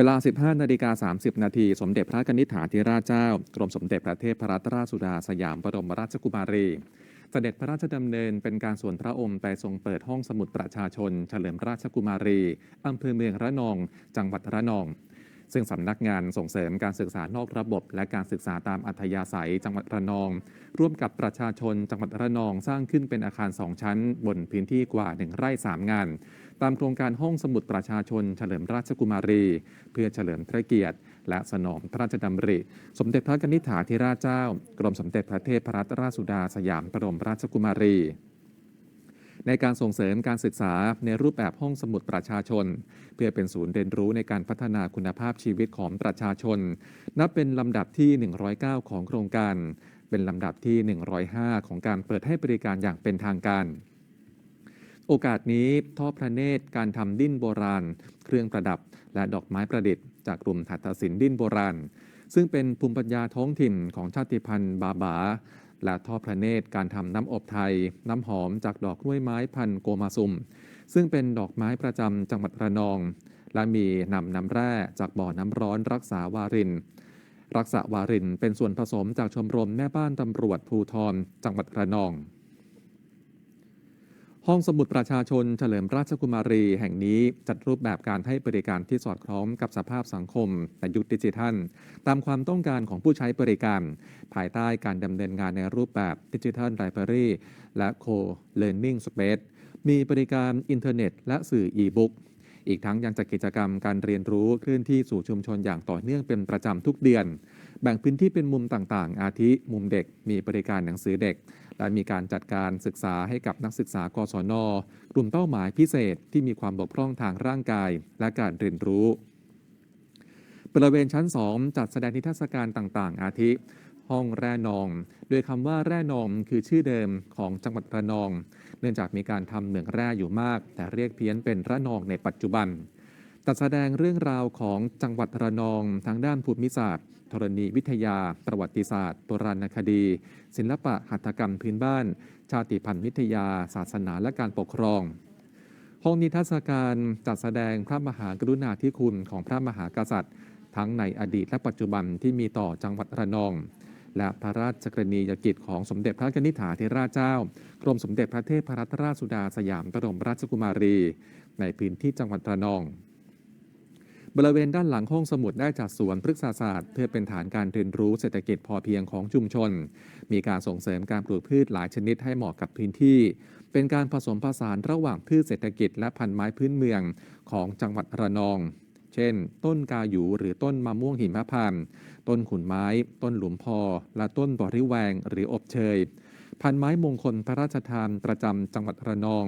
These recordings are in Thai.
เวลา 15 นาฬิกา 30 นาที สมเด็จพระกนิษฐาธิราชเจ้า กรมสมเด็จพระเทพรัตนราชสุดาสยามบรมราชกุมารี เสด็จพระราชดำเนินเป็นการส่วนพระองค์ไปทรงเปิดห้องสมุดประชาชน เฉลิมราชกุมารี อำเภอเมืองระนอง จังหวัดระนอง ซึ่งสำนักงานส่งเสริมการศึกษานอกระบบ และการศึกษาตามอัธยาศัยจังหวัดระนอง ร่วมกับประชาชนจังหวัดระนองสร้างขึ้นเป็นอาคาร 2 ชั้น บนพื้นที่กว่า 1 ไร่ 3 งาน ตามโครงการห้องสมุดประชาชน เฉลิมราชกุมารี เพื่อเฉลิมพระเกียรติ และสนองพระราชดำริ สมเด็จพระกนิษฐาธิราชเจ้า กรมสมเด็จพระเทพรัตนราชสุดาสยามบรมราชกุมารี ในการส่งเสริมการศึกษาในรูปแบบห้องสมุดประชาชน เพื่อเป็นศูนย์เรียนรู้ในการพัฒนาคุณภาพชีวิตของประชาชน นับเป็นลำดับที่ 109 ของโครงการ เป็นลำดับที่ 105 ของการเปิดให้บริการอย่างเป็นทางการโอกาสนี้ทอดพระเนตรการทำดิ้นโบราณ เครื่องประดับ และดอกไม้ประดิษฐ์จากกลุ่มหัตถศิลป์ดิ้นโบราณ ซึ่งเป็นภูมิปัญญาท้องถิ่นของชาติพันธุ์บาบา และทอดพระเนตรการทำน้ำอบไทย น้ำหอมจากดอกกล้วยไม้พันโกมาซุม ซึ่งเป็นดอกไม้ประจำจังหวัดระนอง และมีนำน้ำแร่จากบ่อน้ำร้อนรักษาวาริน รักษาวารินเป็นส่วนผสมจากชมรมแม่บ้านตำรวจภูทรจังหวัดระนอง ห้องสมุดประชาชนเฉลิมราชกุมารีแห่งนี้จัดรูปแบบการให้บริการที่สอดคล้องกับสภาพสังคมในยุคดิจิทัล ตามความต้องการของผู้ใช้บริการ ภายใต้การดำเนินงานในรูปแบบดิจิทัลไลบรารีและโคเล a ร์นิ่งสเปซมีบริการอินเทอร์เน็ต และสื่ออีบุ๊กอีกทั้งยังจัดกิจกรรมการเรียนรู้เคลื่อนที่สู่ชุมชนอย่างต่อเนื่องเป็นประจำทุกเดือน แบ่งพื้นที่เป็นมุมต่างๆ อาทิ มุมเด็ก มีบริการหนังสือเด็ก และมีการจัดการศึกษาให้กับนักศึกษากศน กลุ่มเป้าหมายพิเศษที่มีความบกพร่องทางร่างกาย และการเรียนรู้ บริเวณชั้น 2 จัดแสดงนิทรรศการต่างๆ อาทิ ห้องแร่นอง โดยคำว่าแร่นองคือชื่อเดิมของจังหวัดระนอง เนื่องจากมีการทำเหมืองแร่อยู่มาก แต่เรียกเพี้ยนเป็นระนองในปัจจุบัน จัดแสดงเรื่องราวของจังหวัดระนองทางด้านภูมิศาสตร์ ธรณีวิทยา ประวัติศาสตร์โบราณคดี ศิลปะหัตถกรรมพื้นบ้าน ชาติพันธุ์วิทยา ศาสนาและการปกครองห้องนิทรรศการจัดแสดงพระมหากรุณาธิคุณของพระมหากษัตริย์ ทั้งในอดีตและปัจจุบันที่มีต่อจังหวัดระนอง และพระราชกรณียกิจของสมเด็จพระนิษฐาธิราชเจ้า กรมสมเด็จพระเทพรัตนราชสุดาสยามบรมราชกุมารี ในพื้นที่จังหวัดระนอง บริเวณด้านหลังห้องสมุดได้จัดสวนพฤกษศาสตร์เพื่อเป็นฐานการเรียนรู้เศรษฐกิจพอเพียงของชุมชน มีการส่งเสริมการปลูกพืชหลายชนิดให้เหมาะกับพื้นที่ เป็นการผสมผสานระหว่างพืชเศรษฐกิจและพันธุ์ไม้พื้นเมืองของจังหวัดระนอง เช่น ต้นกาหยูหรือต้นมะม่วงหิมพานต์ต้นขุนไม้ ต้นหลุมพอ และต้นบริแวงหรืออบเชยพันไม้มงคลพระราชทานประจำจังหวัดระนอง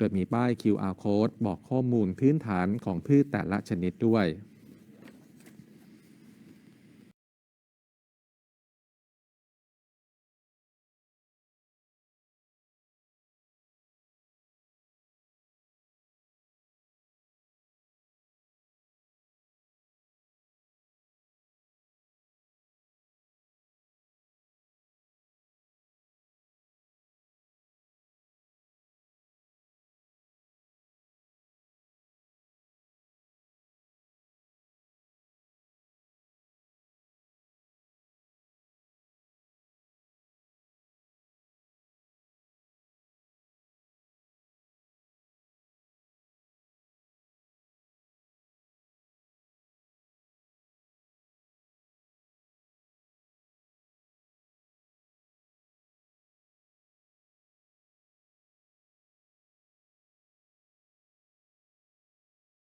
โดยมีป้าย QR code บอกข้อมูลพื้นฐานของพืชแต่ละชนิดด้วย